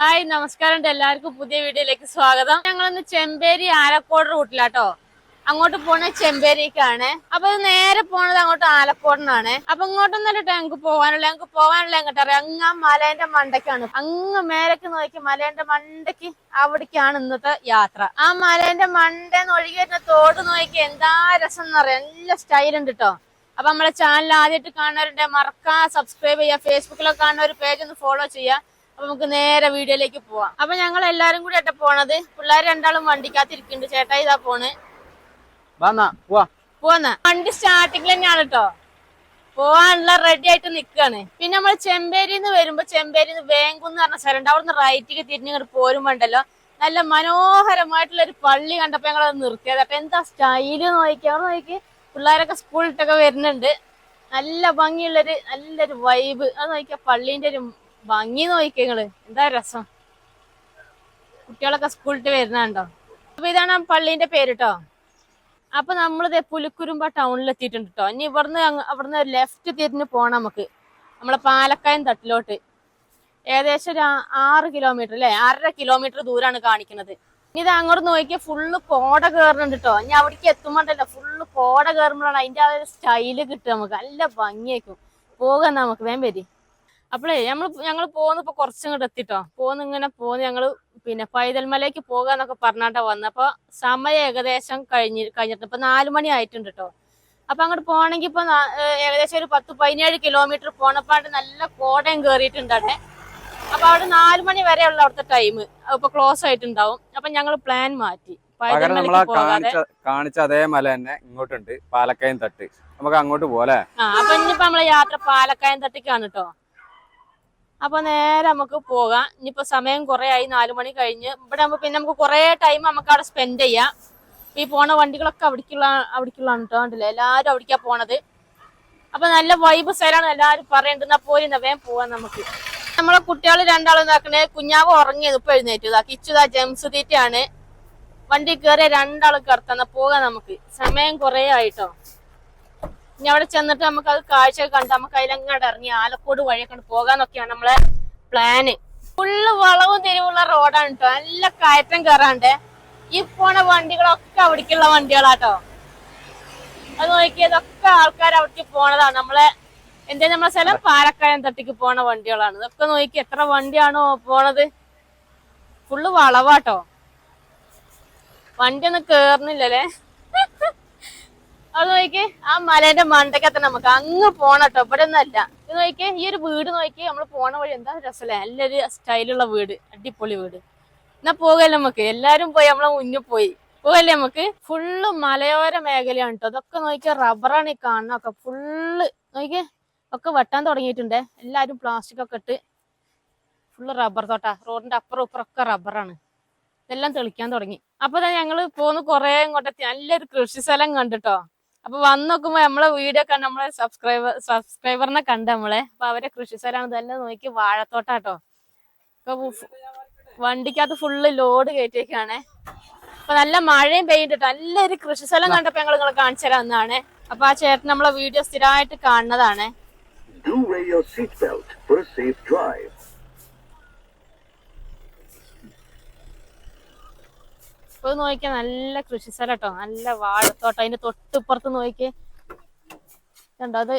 Hi നമസ്കാരം എല്ലാവർക്കും പുതിയ വീഡിയോയിലേക്ക് സ്വാഗതം. ഞങ്ങളിന്ന് ചെമ്പേരി ആലക്കോട് റൂട്ടിലാട്ടോ. അങ്ങോട്ട് പോണ ചെമ്പേരിക്കാണ്. അപ്പൊ നേരെ പോണത് അങ്ങോട്ട് ആലക്കോടിനാണ്. അപ്പൊ ഇങ്ങോട്ടൊന്നല്ല ഞങ്ങൾക്ക് പോകാനുള്ള ഞങ്ങൾക്ക് പോകാനുള്ള എങ്ങോട്ട് അറിയാം? അങ്ങ് മലേന്റെ മണ്ടയ്ക്കാണ്. അങ്ങ് മേലേക്ക് നോക്കി മലേന്റെ മണ്ടയ്ക്ക് അവിടേക്കാണ് ഇന്നത്തെ യാത്ര. ആ മലേന്റെ മണ്ടെന്ന് ഒഴുകി വരുന്ന തോട് നോക്കി എന്താ രസം എന്ന് എന്നറിയാം നല്ല സ്റ്റൈൽ ഉണ്ട് കേട്ടോ അപ്പൊ നമ്മളെ ചാനൽ ആദ്യമായിട്ട് കാണുന്നവരുണ്ട് മറക്കാ സബ്സ്ക്രൈബ് ചെയ്യുക. ഫേസ്ബുക്കിലൊക്കെ കാണുന്ന ഒരു പേജ് ഒന്ന് ഫോളോ ചെയ്യുക. അപ്പൊ നമുക്ക് നേരെ വീഡിയോയിലേക്ക് പോവാം. അപ്പൊ ഞങ്ങൾ എല്ലാരും കൂടി ആയിട്ട് പോണത്. പിള്ളേർ രണ്ടാളും വണ്ടിക്കകത്തിരിക്കുന്നുണ്ട്. ചേട്ടാ ഇതാ പോണ്. പോവാ. പോന്ന വണ്ടി സ്റ്റാർട്ടിങ്ങിൽ തന്നെയാണ് കേട്ടോ പോവാനുള്ള റെഡി ആയിട്ട് നിക്കാണ്. പിന്നെ നമ്മൾ ചെമ്പേരിന്ന് വരുമ്പോ ചെമ്പേരിന്ന് വേങ്കുന്ന് പറഞ്ഞ സ്ഥലമുണ്ട് അവിടുന്ന് റൈറ്റിക്ക് തിരിഞ്ഞിങ്ങോട്ട് പോരുമ്പോണ്ടല്ലോ. നല്ല മനോഹരമായിട്ടുള്ള ഒരു പള്ളി കണ്ടപ്പോ ഞങ്ങൾ അത് നിർത്തിയത്. അപ്പൊ എന്താ സ്റ്റൈൽ നോക്കി അവിടെ നോക്കി പിള്ളേരൊക്കെ സ്കൂളിട്ടൊക്കെ വരുന്നുണ്ട്. നല്ല ഭംഗിയുള്ളൊരു നല്ലൊരു വൈബ് അത് നോക്കിയാ പള്ളീന്റെ ഒരു ഭംഗി നോക്കി നിങ്ങൾ. എന്താ രസം? കുട്ടികളൊക്കെ സ്കൂളിട്ട് വരുന്നുണ്ടോ? അപ്പൊ ഇതാണ് പള്ളീന്റെ പേര് കേട്ടോ അപ്പൊ നമ്മളിത് പുലിക്കുരുമ്പ ടൗണിൽ എത്തിയിട്ടുണ്ട് കേട്ടോ ഇനി ഇവിടുന്ന് അവിടുന്ന് ലെഫ്റ്റ് തിരിഞ്ഞ് പോണം നമുക്ക്. നമ്മളെ പാലക്കായം തട്ടിലോട്ട്. ഏകദേശം ഒരു ആറ് കിലോമീറ്റർ അല്ലെ ആറര കിലോമീറ്റർ ദൂരാണ് കാണിക്കുന്നത്. ഇനി ഇത് അങ്ങോട്ട് നോക്കിയാൽ ഫുള്ള് കോട കയറുന്നുണ്ട് കേട്ടോ ഇനി അവിടേക്ക് എത്തുമ്പോണ്ടല്ലോ ഫുള്ള് കോട കയറുമ്പോഴാണ് അതിന്റെ ആ ഒരു സ്റ്റൈൽ കിട്ടുക നമുക്ക്. നല്ല ഭംഗിയായിരിക്കും. പോകാൻ നമുക്ക്. വേം വരി. അപ്പോഴേ നമ്മൾ ഞങ്ങൾ പോകുന്ന ഇപ്പൊ കുറച്ചിങ്ങോട്ട് എത്തിട്ടോ. പോന്ന് ഇങ്ങനെ പോന്ന് ഞങ്ങൾ പിന്നെ പൈതൽമലയ്ക്ക് പോകാന്നൊക്കെ പറഞ്ഞാട്ടാ വന്നപ്പോ സമയം ഏകദേശം കഴിഞ്ഞ് കഴിഞ്ഞിട്ട് ഇപ്പൊ നാലു മണി ആയിട്ടുണ്ട് കേട്ടോ അപ്പൊ അങ്ങോട്ട് പോകണമെങ്കിൽ ഇപ്പൊ ഏകദേശം ഒരു പത്ത് പതിനേഴ് കിലോമീറ്റർ പോണപ്പാണ്ട് നല്ല കോടയും കേറിയിട്ടുണ്ടെ അപ്പൊ അവിടെ നാലു മണി വരെ ഉള്ള അവിടുത്തെ ടൈം ഇപ്പൊ ക്ലോസ് ആയിട്ടുണ്ടാവും. അപ്പൊ ഞങ്ങൾ പ്ലാൻ മാറ്റി. കാണിച്ച കാണിച്ച അതേ മല തന്നെ ഇങ്ങോട്ടുണ്ട്. പാലക്കയം തട്ട്. നമുക്ക് അങ്ങോട്ട് പോലെ ആ അപ്പൊ ഇനിയിപ്പോ നമ്മളെ യാത്ര പാലക്കയം തട്ടിക്കാണ് കേട്ടോ അപ്പൊ നേരെ നമുക്ക് പോകാം. ഇനിയിപ്പോ സമയം കുറെ ആയി നാലു മണി കഴിഞ്ഞ്. ഇവിടെ ആകുമ്പോ പിന്നെ നമുക്ക് കുറെ ടൈം നമുക്ക് അവിടെ സ്പെൻഡ് ചെയ്യാം. ഈ പോണ വണ്ടികളൊക്കെ അവിടേക്കുള്ള അവിടേക്കുള്ളതാണ് കേട്ടോ കണ്ടില്ലേ? എല്ലാരും അവിടേക്കാ പോണത്. അപ്പൊ നല്ല വൈബ് സ്ഥലമാണ് എല്ലാരും പറയണ്ടെന്നാ പോലും വേഗം പോവാൻ നമുക്ക്. നമ്മളെ കുട്ടികൾ രണ്ടാളും ഇതാക്കണേ കുഞ്ഞാവ് ഉറങ്ങിയത് ഇപ്പൊ എഴുന്നേറ്റ്. ഇതാ കിച്ചുതാ ജംസ് തീറ്റയാണ്. വണ്ടി കയറിയ രണ്ടാളും കിടത്തുന്ന പോകാം നമുക്ക്. സമയം കുറെ ആയിട്ടോ ഇനി അവിടെ ചെന്നിട്ട് നമുക്ക് അത് കാഴ്ച കണ്ട് നമുക്ക് അതിലങ്ങോട്ട് ഇറങ്ങി ആലക്കോട് വഴിയൊക്കെ പോകാന്നൊക്കെയാണ് നമ്മളെ പ്ലാന് ഫുള്ള് വളവും തിരിവുള്ള റോഡാണ് കേട്ടോ നല്ല കയറ്റം കയറാണ്ട് ഈ പോണ വണ്ടികളൊക്കെ അവിടേക്കുള്ള വണ്ടികളാട്ടോ. അത് നോക്കിയതൊക്കെ ആൾക്കാർ അവിടേക്ക് പോണതാണ്. നമ്മളെ എന്താ നമ്മളെ സ്ഥലം? പാലക്കായം തട്ടിക്ക് പോണ വണ്ടികളാണ്. ഇതൊക്കെ നോക്കി എത്ര വണ്ടിയാണോ പോണത്? ഫുള്ള് വളവാട്ടോ. വണ്ടി ഒന്നും കേറുന്നില്ലല്ലേ? അത് നോക്കി ആ മലേന്റെ മണ്ടക്കത്തെ നമുക്ക് അങ്ങ് പോണട്ടോ ഇവിടെ ഒന്നല്ല ഇത് നോക്കിയേ ഈ ഒരു വീട് നോക്കി നമ്മൾ പോണ വഴി എന്താ രസല്ലേ? നല്ലൊരു സ്റ്റൈലുള്ള വീട് അടിപൊളി വീട്. എന്നാ പോകല്ലേ നമുക്ക്? എല്ലാരും പോയി നമ്മളെ മുന്നിൽ പോയി. പോകല്ലേ നമുക്ക്? ഫുള്ള് മലയോര മേഖലയാണ് കേട്ടോ അതൊക്കെ നോക്കിയ റബ്ബറാണ് ഈ കാണുന്നൊക്കെ ഫുള്ള്. നോക്കിയേ ഒക്കെ വെട്ടാൻ തുടങ്ങിയിട്ടുണ്ട്. എല്ലാരും പ്ലാസ്റ്റിക് ഒക്കെ ഇട്ട് ഫുള്ള് റബ്ബർ തോട്ടാ. റോഡിന്റെ അപ്പുറം ഇപ്പുറമൊക്കെ റബ്ബറാണ്. ഇതെല്ലാം തെളിക്കാൻ തുടങ്ങി. അപ്പൊ തന്നെ ഞങ്ങൾ പോന്ന് കൊറേ ഇങ്ങോട്ടെത്തി. നല്ലൊരു കൃഷി സ്ഥലം കണ്ടിട്ടോ. അപ്പൊ വന്ന് നോക്കുമ്പോ നമ്മളെ വീഡിയോ കണ്ട് നമ്മളെ സബ്സ്ക്രൈബർ സബ്സ്ക്രൈബറിനെ കണ്ട് നമ്മളെ. അപ്പൊ അവരെ കൃഷി സ്ഥലമാണ് ഇതെല്ലാം നോക്കി വാഴത്തോട്ടാട്ടോ. വണ്ടിക്കകത്ത് ഫുള്ള് ലോഡ് കയറ്റിയൊക്കെയാണ് അപ്പൊ നല്ല മഴയും പെയ്തിട്ട് നല്ലൊരു കൃഷി സ്ഥലം കണ്ടപ്പോ ഞങ്ങൾ നിങ്ങളെ കാണിച്ചു തരാം എന്നാണ്. അപ്പൊ ആ ചേട്ടൻ നമ്മളെ വീഡിയോ സ്ഥിരമായിട്ട് കാണുന്നതാണ്. Do wear your seatbelt for a safe drive. ഇപ്പൊ നോക്കിയാൽ നോക്കിയാ നല്ല കൃഷി സ്ഥലം കേട്ടോ നല്ല വാഴത്തോട്ടം. അതിന്റെ തൊട്ടിപ്പുറത്ത് നോക്കിയേ. കണ്ടോ? അത്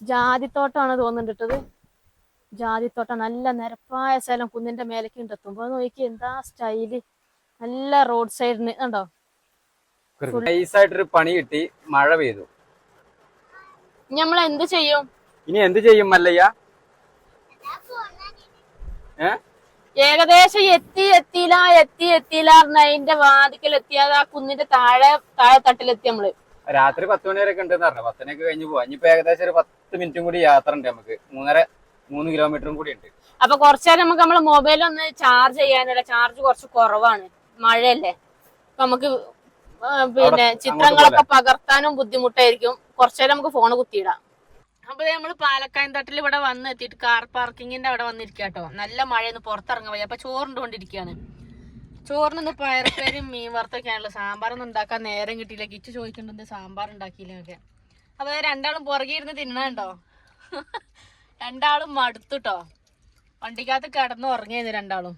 ജാതിത്തോട്ടമാണ് തോന്നിട്ടത് ജാതിത്തോട്ടം. നല്ല നിരപ്പായ സ്ഥലം. കുന്നിന്റെ മേലേക്ക് ഉണ്ട് എത്തുമ്പോ നോക്കി. എന്താ സ്റ്റൈൽ? നല്ല റോഡ് സൈഡിന്. കണ്ടോ? നൈസായിട്ടൊരു പണി കിട്ടി. മഴ പെയ്തു. നമ്മൾ എന്ത് ചെയ്യും? ഇനി എന്ത് ചെയ്യും മല്ലയ്യ? ഏ? ഏകദേശം എത്തി എത്തിയില്ല എത്തി എത്തിയില്ല പറഞ്ഞ അതിന്റെ വാതിക്കൽ എത്തിയത് ആ കുന്നിന്റെ താഴെ താഴെ തട്ടിലെത്തി നമ്മൾ. രാത്രി പത്ത് മണി വരെയൊക്കെ ഉണ്ടെന്ന് പറഞ്ഞു. പത്തിനൊക്കെ കഴിഞ്ഞ് പോവാ. ഇനിയിപ്പോ ഏകദേശം ഒരു പത്ത് മിനിറ്റും കൂടി യാത്ര ഉണ്ട് നമുക്ക്. മൂന്നര മൂന്ന് കിലോമീറ്ററും കൂടി ഉണ്ട്. അപ്പൊ കുറച്ചേരം നമുക്ക് നമ്മളെ മൊബൈൽ ഒന്ന് ചാർജ് ചെയ്യാനുള്ള ചാർജ് കുറച്ച് കുറവാണ്. മഴയല്ലേ. നമുക്ക് പിന്നെ ചിത്രങ്ങളൊക്കെ പകർത്താനും ബുദ്ധിമുട്ടായിരിക്കും. കുറച്ചേരം നമുക്ക് ഫോണ് കുത്തിയിടാം. അപ്പൊ നമ്മൾ പാലക്കായൻ തട്ടിൽ ഇവിടെ വന്ന് എത്തിയിട്ട് കാർ പാർക്കിങ്ങിന്റെ അവിടെ വന്നിരിക്കട്ടോ. നല്ല മഴയൊന്ന് പുറത്തിറങ്ങാൻ വയ്യ. അപ്പൊ ചോറുണ്ടോണ്ടിരിക്കുകയാണ് ചോറിനൊന്ന് പയർപ്പേരും മീൻ വറുത്തൊക്കെയാണല്ലോ. സാമ്പാറൊന്നും ഉണ്ടാക്കാൻ നേരം കിട്ടിയില്ല. കിച്ചു ചോദിക്കുന്നുണ്ട് സാമ്പാർ ഉണ്ടാക്കിയില്ലൊക്കെ അപ്പൊ രണ്ടാളും പുറകെ ഇരുന്ന് തിന്നണ്ടോ രണ്ടാളും മടുത്തുട്ടോ. വണ്ടിക്കകത്ത് കിടന്ന് ഉറങ്ങിയത് രണ്ടാളും.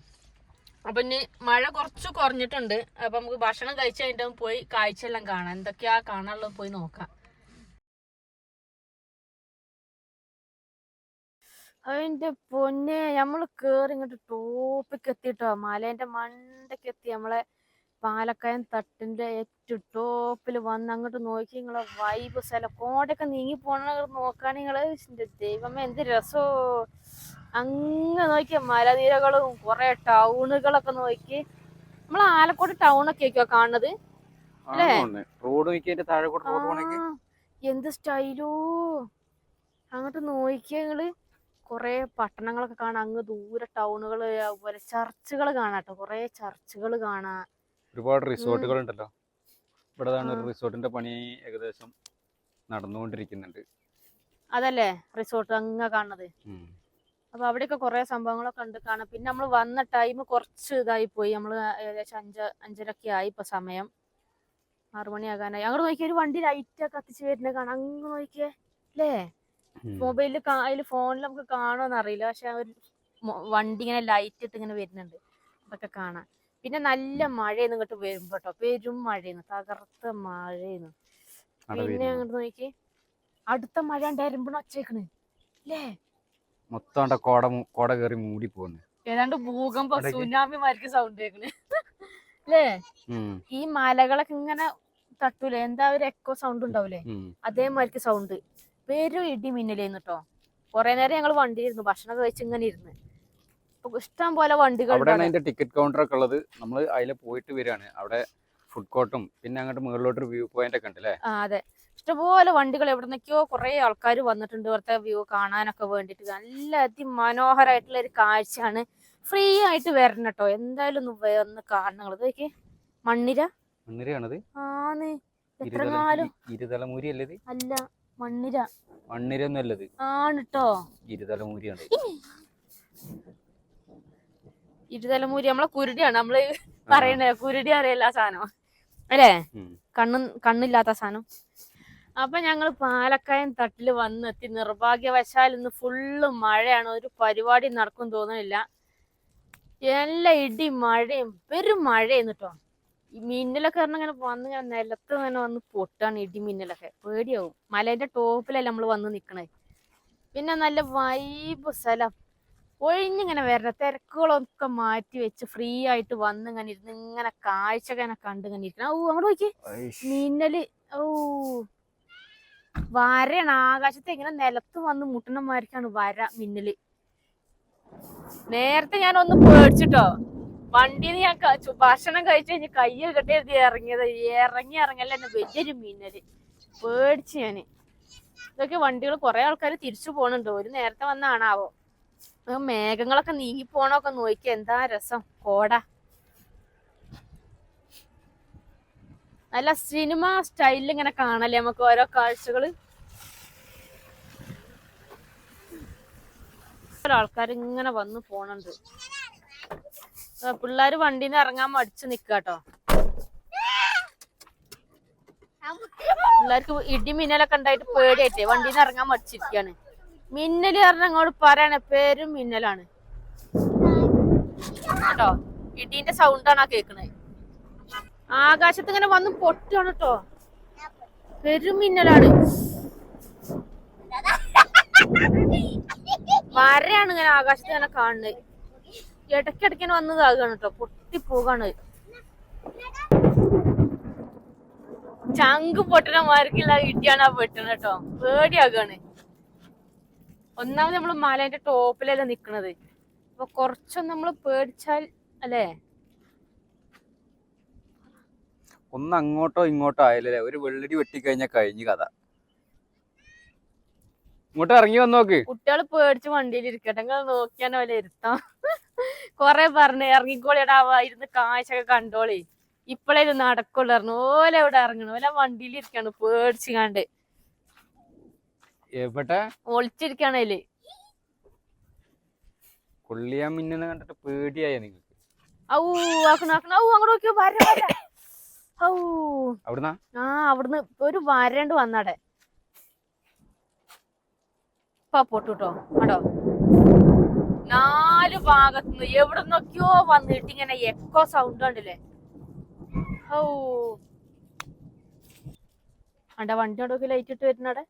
അപ്പൊ ഇനി മഴ കുറച്ച് കുറഞ്ഞിട്ടുണ്ട്. അപ്പൊ നമുക്ക് ഭക്ഷണം കഴിച്ച് കഴിഞ്ഞിട്ട് പോയി കാഴ്ചയെല്ലാം കാണാം. എന്തൊക്കെയാ കാണാനുള്ളത് പോയി നോക്കാം. അതിന്റെ പൊന്നെ നമ്മൾ കേറി ഇങ്ങോട്ട് ടോപ്പിക്ക് എത്തിട്ടോ. മലേന്റെ മണ്ടയ്ക്ക് എത്തി നമ്മളെ പാലക്കയം തട്ടിന്റെ ഏറ്റവും ടോപ്പിൽ വന്ന് അങ്ങോട്ട് നോക്കി നിങ്ങളെ വൈബ് സ്ഥലം. കോടൊക്കെ നീങ്ങി പോണ നോക്കാൻ ഇന്റെ ദൈവമേ എന്ത് രസോ. അങ്ങ് നോക്കിയ മലനിരകളും കുറെ ടൗണുകളൊക്കെ നോക്കി. നമ്മൾ ആലക്കോട് ടൗൺ ഒക്കെ ആയിരിക്കോ കാണുന്നത് റോഡ് എന്ത് സ്റ്റൈലോ അങ്ങോട്ട് നോക്കിയ നിങ്ങൾ കൊറേ പട്ടണങ്ങളൊക്കെ കാണാം. അങ്ങ് ദൂരെ ടൗണുകൾ അതുപോലെ ചർച്ചുകൾ കാണാട്ടോ. കുറെ ചർച്ചുകൾ കാണാം. ഒരുപാട് റിസോർട്ടുകൾ ഉണ്ടല്ലോ ഇവിടെ ഒരു റിസോർട്ടിന്റെ പണി ഏകദേശം നടന്നുകൊണ്ടിരിക്കുന്നുണ്ട്. അതല്ലേ? റിസോർട്ട് അങ്ങ് കാണുന്നത്. അപ്പൊ അവിടെയൊക്കെ കുറെ സംഭവങ്ങളൊക്കെ ഉണ്ട് കാണാം പിന്നെ നമ്മൾ വന്ന ടൈം കുറച്ച് ഇതായി പോയി. നമ്മൾ ഏകദേശം അഞ്ച് അഞ്ചരക്കെ ആയി ഇപ്പൊ സമയം. ആറുമണിയാകാനായി അങ്ങോട്ട് നോക്കിയ ഒരു വണ്ടി ലൈറ്റ് കത്തിച്ച് വരുന്നത് കാണാം. അങ്ങ് നോക്കിയേ. അല്ലേ. മൊബൈലിൽ അതിൽ ഫോണിൽ നമുക്ക് കാണുമെന്ന് അറിയില്ല. പക്ഷെ ഒരു വണ്ടി ഇങ്ങനെ ലൈറ്റ് ഇട്ട് ഇങ്ങനെ വരുന്നുണ്ട്. അതൊക്കെ കാണാൻ. പിന്നെ നല്ല മഴയെന്ന് ഇങ്ങോട്ട് വരുമ്പോ കേട്ടോ പെരും മഴയെന്ന് തകർത്ത മഴയെന്ന് പിന്നെ അങ്ങോട്ട് നോക്കി അടുത്ത മഴ ഉണ്ടായിരുമ്പോ ഒച്ചേക്കണ് അല്ലേ മൊത്തം കോട കയറി മൂടി പോകുന്നു ഏതാണ്ട് ഭൂകമ്പം സുനാമി മാർക്ക് സൗണ്ട് കേൾക്കണ് അല്ലേ ഈ മലകളൊക്കെ ഇങ്ങനെ തട്ടൂലേ? എന്താ ഒരു എക്കോ സൗണ്ട് ഉണ്ടാവൂലേ. അതേമാതിരിക്ക് സൗണ്ട് പേരും ഇടി മിന്നലേന്ന് കേട്ടോ കുറെ നേരം വണ്ടി ഇരുന്നു ഭക്ഷണം കഴിച്ച് ഇങ്ങനെ ഇരുന്ന്. ഇഷ്ടം പോലെ വണ്ടികൾ അവിടെയാണ് അതിന്റെ ടിക്കറ്റ് കൗണ്ടർ ഒക്കെ ഉള്ളത്. നമ്മൾ അതിൽ പോയിട്ട് വരികയാണ് അവിടെ ഫുഡ് കോർട്ടും പിന്നെ അങ്ങോട്ട് മുകളിലോട്ട് വ്യൂ പോയിന്റ് ഒക്കെ ഉണ്ട് അല്ലേ ആ അതെ. ഇഷ്ടംപോലെ വണ്ടികൾ എവിടുന്നൊക്കെയോ കുറെ ആൾക്കാർ വന്നിട്ടുണ്ട്. ഇവിടുത്തെ വ്യൂ കാണാനൊക്കെ വേണ്ടിട്ട് നല്ല അതിമനോഹരമായിട്ടുള്ള ഒരു കാഴ്ചയാണ്. ഫ്രീ ആയിട്ട് വരണം കേട്ടോ എന്തായാലും ഒന്ന് വന്ന് കാണണം. ഇതൊക്കെ മണ്ണിര? മണ്ണിരയാണത്? ആന്ന്. എത്രങ്ങാലും ഇരുതല ഇരുതലമൂരി അല്ലേ അല്ല. മണ്ണിര. മണ്ണിരൊന്നും അല്ലത് ആണ് ട്ടോ ഇരുതലമൂരിയാണ് ഇരുതലമൂരി നമ്മളെ കുരുടിയാണ്. നമ്മൾ പറയണേ കുരുടി അറിയില്ല സാധനം. അല്ലേ. കണ്ണും കണ്ണില്ലാത്ത സാധനം. അപ്പൊ ഞങ്ങൾ പാലക്കയം തട്ടിൽ വന്നെത്തി. നിർഭാഗ്യവശാൽ ഇന്ന് ഫുള്ള് മഴയാണ്. ഒരു പരിപാടി നടക്കും തോന്നുന്നില്ല എല്ലാ ഇടി മഴയും പെരും മഴയും കേട്ടോ ഈ മിന്നലൊക്കെ പറഞ്ഞ ഇങ്ങനെ വന്ന് ഇങ്ങനെ നിലത്ത് ഇങ്ങനെ വന്ന് പൊട്ടാണ് ഇടി മിന്നലൊക്കെ. പേടിയാവും. മലേന്റെ ടോപ്പിലല്ല നമ്മൾ വന്ന് നിക്കണേ. പിന്നെ നല്ല വൈബ് സ്ഥലം. ഒഴിഞ്ഞിങ്ങനെ വരണം തിരക്കുകളൊക്കെ മാറ്റി വെച്ച് ഫ്രീ ആയിട്ട് വന്ന് ഇങ്ങനെ ഇരുന്ന് ഇങ്ങനെ കാഴ്ച ഇങ്ങനെ കണ്ട് ഇങ്ങനെ ഇരിക്കണം. ഓ അങ്ങോട്ട് നോക്കി മിന്നൽ. ഓ വരയാണ്. ആകാശത്ത് ഇങ്ങനെ നിലത്ത് വന്ന് മുട്ടണമാർക്കാണ് വര മിന്നൽ. നേരത്തെ ഞാൻ ഒന്ന് പേടിച്ചിട്ടോ. വണ്ടിന്ന് ഞാൻ ഭക്ഷണം കഴിച്ചു കഴിഞ്ഞ് കയ്യിൽ കെട്ടി ഇറങ്ങിയത്. ഇറങ്ങി ഇറങ്ങല്ല എന്നെ വലിയൊരു മിന്നൽ പേടിച്ച് ഞാൻ. ഇതൊക്കെ വണ്ടികൾ കുറെ ആൾക്കാർ തിരിച്ചു പോണുണ്ട്. ഒരു നേരത്തെ വന്നാണാവോ? മേഘങ്ങളൊക്കെ നീങ്ങി പോണൊക്കെ നോക്കി എന്താ രസം. കോട. നല്ല സിനിമ സ്റ്റൈലിൽ ഇങ്ങനെ കാണല്ലേ നമുക്ക് ഓരോ കാഴ്ചകൾ? ആൾക്കാർ ഇങ്ങനെ വന്നു പോണുണ്ട്. പിള്ളേര് വണ്ടിന്ന് ഇറങ്ങാൻ മടിച്ചു നിക്കാട്ടോ. പിള്ളേർക്ക് ഇടി മിന്നലൊക്കെ ഉണ്ടായിട്ട് പേടിയായിട്ടേ വണ്ടിന്ന് ഇറങ്ങാൻ മടിച്ചിരിക്കാണ്. മിന്നൽ പറഞ്ഞ അങ്ങോട്ട് പറയണ പേരും മിന്നലാണ്. കേട്ടോ? ഇടിന്റെ സൗണ്ടാണ് ആ കേക്കണേ? ആകാശത്ത് ഇങ്ങനെ വന്ന് പൊട്ടാണ് കേട്ടോ. പെരും മിന്നലാണ്. വരയാണ് ഇങ്ങനെ ആകാശത്ത് ഇങ്ങനെ കാണുന്നത്. ഇടയ്ക്കിടയ്ക്ക് വന്നതാകാണ് കേട്ടോ പൊട്ടി പോകാണ്. ചങ്ക് പൊട്ടണ മാർക്കില്ല ഇടിയാണ് ആ പെട്ടണ കേട്ടോ പേടിയാകാണ്. ഒന്നാമത് നമ്മൾ മലേന്റെ ടോപ്പിലല്ല നിക്കണത്. അപ്പൊ കുറച്ചൊന്ന് നമ്മൾ പേടിച്ചാൽ അല്ലേ? ഒന്ന് അങ്ങോട്ടോ ഇങ്ങോട്ടോ ആയാലേ ഒരു വെള്ളടി വെട്ടിക്കഴിഞ്ഞാൽ കഴിഞ്ഞു കഥ. ഇങ്ങോട്ട് ഇറങ്ങി വന്നോക്ക്. കുട്ടികൾ പേടിച്ച് വണ്ടിയിൽ ഇരിക്കട്ടെ നോക്കിയാൽ പോലെ ഇരുത്താം. കൊറേ പറഞ്ഞ് ഇറങ്ങിക്കോളിയടാ വാ, ഇരുന്ന് കാഴ്ചയൊക്കെ കണ്ടോളി. ഇപ്പളേ ഇത് നടക്കുള്ളൂ പറഞ്ഞു. ഓല എവിടെ ഇറങ്ങണം. ഓല വണ്ടിയിൽ ഇരിക്കാണ് പേടിച്ച് കണ്ട് എവിടെ? ഒളിച്ചിരിക്കാണ് അതിൽ. കൊള്ളിയാൻ മിന്നുന്ന കണ്ടിട്ട് പേടിയായ നിങ്ങൾക്ക് ഔ ആക്കണ ആക്കണ. ഔ അങ്ങോട്ട് നോക്കിയോ? വര വര. ഔ. അവിടുന്നാ? ആ അവിടുന്ന് ഒരു വരണ്ട് വന്നാടെ ഇപ്പൊ പൊട്ടു കേട്ടോ കണ്ടോ നാല് നാല് ഭാഗത്തുനിന്ന് എവിടെ നിന്നൊക്കെയോ വന്നിട്ട് ഇങ്ങനെ എക്കോ സൗണ്ട് ഉണ്ടല്ലേ ഓ അണ്ട വണ്ടി അവിടെ ലൈറ്റ് ഇട്ട് വരുന്നവിടെ?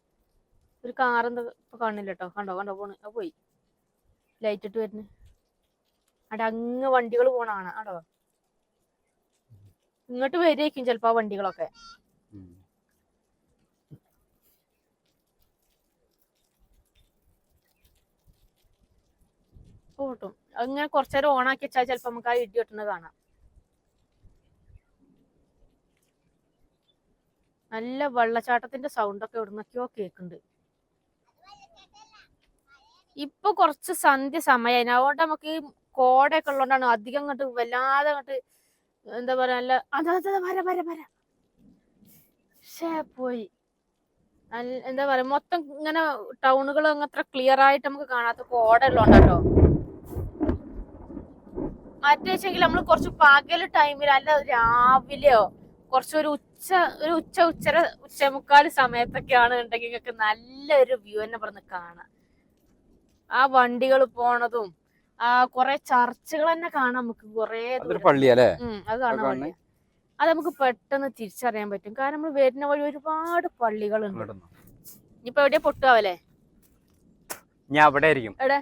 ഒരു കാർ എന്താ കാണില്ല കേട്ടോ. കണ്ടോ കണ്ടോ പോണ്. അത് പോയി. ലൈറ്റ് ഇട്ട് വരുന്നു. അവിടെ അങ്ങ് വണ്ടികൾ പോണാണ് ആടോ ഇങ്ങോട്ട് വരുമായിരിക്കും ചിലപ്പോ ആ വണ്ടികളൊക്കെ. ഉം. കിട്ടും അങ്ങനെ കുറച്ചേരം ഓണാക്കി വെച്ചാൽ ചിലപ്പോ നമുക്ക് ആ ഇടി വെട്ടുന്നത് കാണാം. നല്ല വെള്ളച്ചാട്ടത്തിന്റെ സൗണ്ട് ഒക്കെ എവിടുന്നൊക്കെയോ കേക്കുന്നുണ്ട് ഇപ്പൊ കുറച്ച് സന്ധ്യ സമയം അതുകൊണ്ട് നമുക്ക് കോടയൊക്കെ ഉള്ളതുകൊണ്ടാണ് അധികം അങ്ങോട്ട് വല്ലാതെ അങ്ങോട്ട് എന്താ പറയാ നല്ല അതാ വര വര വര. പോയി. എന്താ പറയാ മൊത്തം ഇങ്ങനെ ടൗണുകൾ അങ്ങത്ര ക്ലിയർ ആയിട്ട് നമുക്ക് കാണാത്ത കോട ഉള്ളതുകൊണ്ടാട്ടോ മറ്റേ വെച്ചെങ്കിൽ നമ്മൾ കുറച്ച് പകൽ ടൈമിൽ അല്ല രാവിലെയോ കുറച്ചൊരു ഉച്ച ഒരു ഉച്ച ഉച്ചര ഉച്ചമുക്കാൽ സമയത്തൊക്കെയാണ് ഉണ്ടെങ്കിൽ നിങ്ങൾക്ക് നല്ലൊരു വ്യൂ തന്നെ പറഞ്ഞ് കാണാം. ആ വണ്ടികൾ പോണതും ആ കുറെ ചർച്ചുകൾ തന്നെ കാണാം നമുക്ക് കൊറേ. പള്ളിയല്ലേ അത് കാണാൻ അത് നമുക്ക് പെട്ടെന്ന് തിരിച്ചറിയാൻ പറ്റും. കാരണം നമ്മൾ വരുന്ന വഴി ഒരുപാട് പള്ളികളുണ്ട്. ഇനിയിപ്പോ എവിടെയാ പൊട്ടുകാവല്ലേ ഞാൻ അവിടെ ആയിരിക്കും. എവിടെ?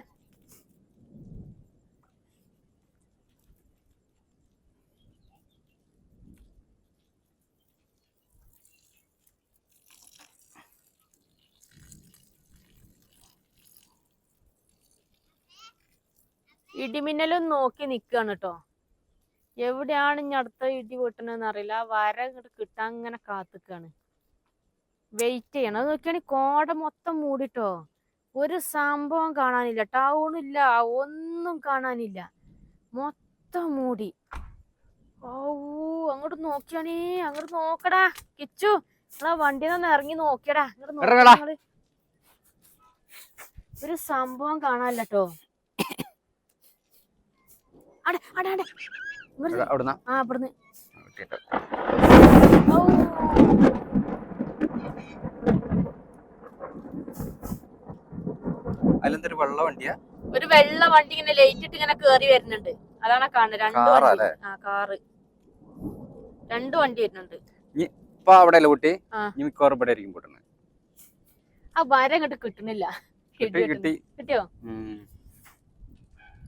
ഇടിമിന്നലും നോക്കി നിക്കാണ് കേട്ടോ എവിടെയാണ് ഇനി അടുത്ത ഇടി പൊട്ടണെന്ന് അറിയില്ല. ആ വര ഇങ്ങോട്ട് കിട്ടാൻ ഇങ്ങനെ കാത്തുക്കാണ്. വെയിറ്റ് ചെയ്യണം. അത് നോക്കിയാണെങ്കിൽ കോട മൊത്തം മൂടിട്ടോ ഒരു സംഭവം കാണാനില്ല. ടൗണില്ല ഒന്നും കാണാനില്ല. മൊത്തം മൂടി. ഓ അങ്ങോട്ട് നോക്കിയാണേ. അങ്ങോട്ട് നോക്കടാ. കിച്ചു നിങ്ങളാ വണ്ടിയിൽ നിന്ന് ഇറങ്ങി നോക്കിയടാ. അങ്ങോട്ട് നോക്കടാ ഒരു സംഭവം കാണാനില്ലട്ടോ അടെ അടെ അടെ ഇങ്ങോട്ട് അവിടെ- അവിടുന്ന് ആ ഇവിടുന്ന് കിട്ടിയിട്ട്. ഔ. അതിലെന്തൊരു വെള്ള വണ്ടിയാ? ഒരു വെള്ള വണ്ടി ഇങ്ങനെ ലൈറ്റ് ഇട്ട് ഇങ്ങനെ കേറി വരുന്നുണ്ട്. അതാണ് കാണുന്നത് രണ്ട് കാറാ വണ്ടി. ആ കാറ്. രണ്ട് വണ്ടി വരുന്നുണ്ട്. ഇപ്പൊ അവിടെ അല്ലേ കുട്ടി? ആ. മിക്കവാറും ഇവിടെ ആയിരിക്കും പൊട്ടുന്നത് ആ വര അങ്ങോട്ട് കിട്ടുന്നില്ല. കിട്ടി കിട്ടിയോ.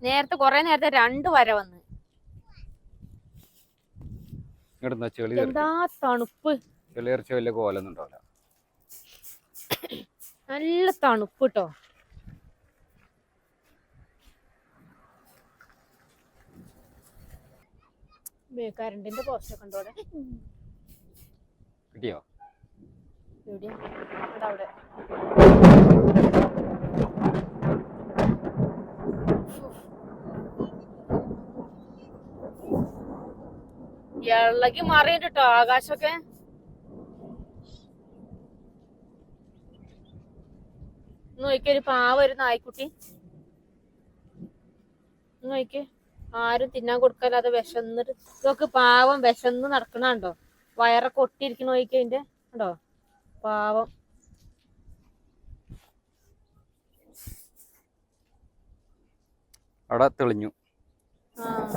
നേരത്തെ കൊറേ നേരത്തെ രണ്ട് വര വന്ന്. എന്താ തണുപ്പ്? ചെളിയറിച്ച വലിയ കോലൊന്നും ഉണ്ടാവില്ല നല്ല തണുപ്പ് കേട്ടോ കരണ്ടിന്റെ പോസ്റ്റ് ഒക്കെ ഉണ്ടോ കിട്ടിയോ? എവിടെയാ? അവിടെ. ഇളകി മാറിയിട്ടോ ആകാശമൊക്കെ? നോക്കിയൊരു പാവ ഒരു നായ്ക്കുട്ടി. നോക്കി ആരും തിന്നാൻ കൊടുക്കാല്ലാതെ വിശന്നിട്ട് ഇതൊക്കെ പാവം വിശന്ന് നടക്കണുണ്ടോ വയറൊക്കെ ഒട്ടിയിരിക്കണ അതിന്റെ ഉണ്ടോ പാവം. അവിടെ തെളിഞ്ഞു. ആ.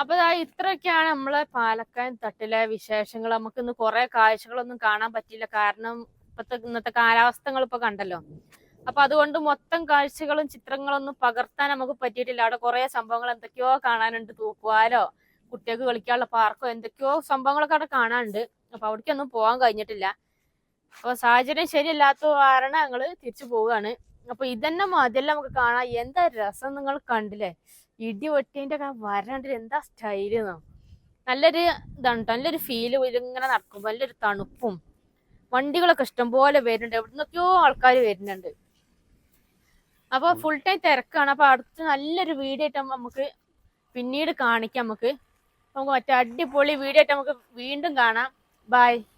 അപ്പൊ ഇത്രയൊക്കെയാണ് നമ്മളെ പാലക്കാട് തട്ടിലെ വിശേഷങ്ങൾ. നമുക്ക് ഇന്ന് കുറെ കാഴ്ചകളൊന്നും കാണാൻ പറ്റില്ല കാരണം ഇപ്പത്തെ ഇന്നത്തെ കാലാവസ്ഥകൾ ഇപ്പൊ കണ്ടല്ലോ. അപ്പൊ അതുകൊണ്ട് മൊത്തം കാഴ്ചകളും ചിത്രങ്ങളും ചിത്രങ്ങളൊന്നും പകർത്താൻ നമുക്ക് പറ്റിയിട്ടില്ല. അവിടെ കുറെ സംഭവങ്ങൾ എന്തൊക്കെയോ കാണാനുണ്ട്. തൂക്കുവാലോ കുട്ടികൾക്ക് കളിക്കാനുള്ള പാർക്കോ എന്തൊക്കെയോ സംഭവങ്ങളൊക്കെ അവിടെ കാണാനുണ്ട്. അപ്പൊ അവിടേക്കൊന്നും പോകാൻ കഴിഞ്ഞിട്ടില്ല. അപ്പൊ സാഹചര്യം ശരിയല്ലാത്ത കാരണം ഞങ്ങൾ തിരിച്ചു പോവുകയാണ്. അപ്പൊ ഇതന്നെ മതിയല്ല നമുക്ക് കാണാം എന്താ രസം നിങ്ങൾ കണ്ടില്ലേ? ഇടി വെട്ടിന്റെ ഒക്കെ എന്താ സ്റ്റൈൽ നല്ലൊരു ഇതാണ്. നല്ലൊരു ഫീൽ ഇങ്ങനെ നടക്കുമ്പോ നല്ലൊരു തണുപ്പും. വണ്ടികളൊക്കെ ഇഷ്ടംപോലെ വരുന്നുണ്ട്. എവിടുന്നൊക്കെയോ ആൾക്കാർ വരുന്നുണ്ട്. അപ്പൊ ഫുൾ ടൈം തിരക്കാണ്. അപ്പൊ അടുത്ത് നല്ലൊരു വീഡിയോ ആയിട്ട് നമുക്ക് പിന്നീട് കാണിക്കാം നമുക്ക്. നമുക്ക് മറ്റേ അടിപൊളി വീഡിയോ ആയിട്ട് നമുക്ക് വീണ്ടും കാണാം. ബൈ